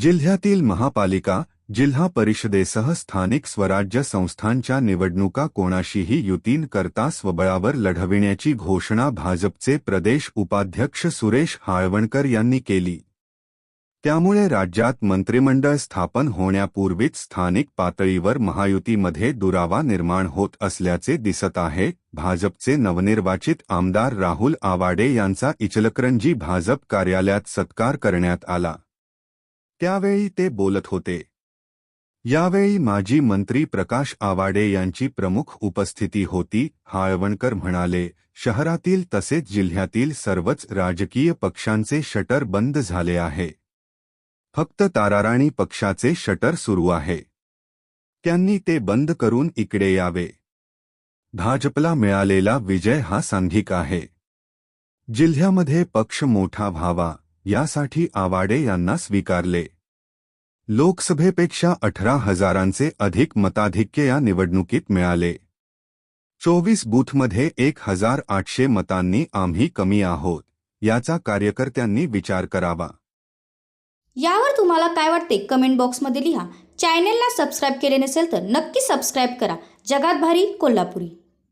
जिल्ह्यातील महापालिका जिल्हा परिषदेसह स्थानिक स्वराज्य संस्थांच्या निवडणुका कोणाशीही युतीन करता स्वबळावर लढविण्याची घोषणा भाजपचे प्रदेश उपाध्यक्ष सुरेश हाळवणकर यांनी केली. त्यामुळे राज्यात मंत्रिमंडळ स्थापन होण्यापूर्वीच स्थानिक पातळीवर महायुतीमध्ये दुरावा निर्माण होत असल्याचे दिसत आहे. भाजपचे नवनिर्वाचित आमदार राहुल आवाडे यांचा इचलकरंजी भाजप कार्यालयात सत्कार करण्यात आला. त्यावेळी ते बोलत होते. यावेळी माजी मंत्री प्रकाश आवाडे यांची प्रमुख उपस्थिती होती. हाळवणकर म्हणाले शहरातील तसेच जिल्ह्यातील सर्वच राजकीय पक्षांचे शटर बंद झाले आहे. फक्त ताराराणी पक्षाचे शटर सुरू आहे. त्यांनी ते बंद करून इकडे यावे. भाजपला मिळालेला विजय हा सांघिक आहे. जिल्ह्यामध्ये पक्ष मोठा व्हावा यासाठी आवाडे यांना स्वीकारले. लोकसभेपेक्षा अठरा हजारांचे अधिक मताधिक्य या निवडणुकीत मिळाले. चोवीस बूथमध्ये एक हजार आठशे मतांनी आम्ही कमी आहोत याचा कार्यकर्त्यांनी विचार करावा. यावर तुम्हाला काय वाटते कमेंट बॉक्समध्ये लिहा. चॅनेलला सबस्क्राईब केले नसेल तर नक्की सबस्क्राईब करा. जगात भारी कोल्हापुरी.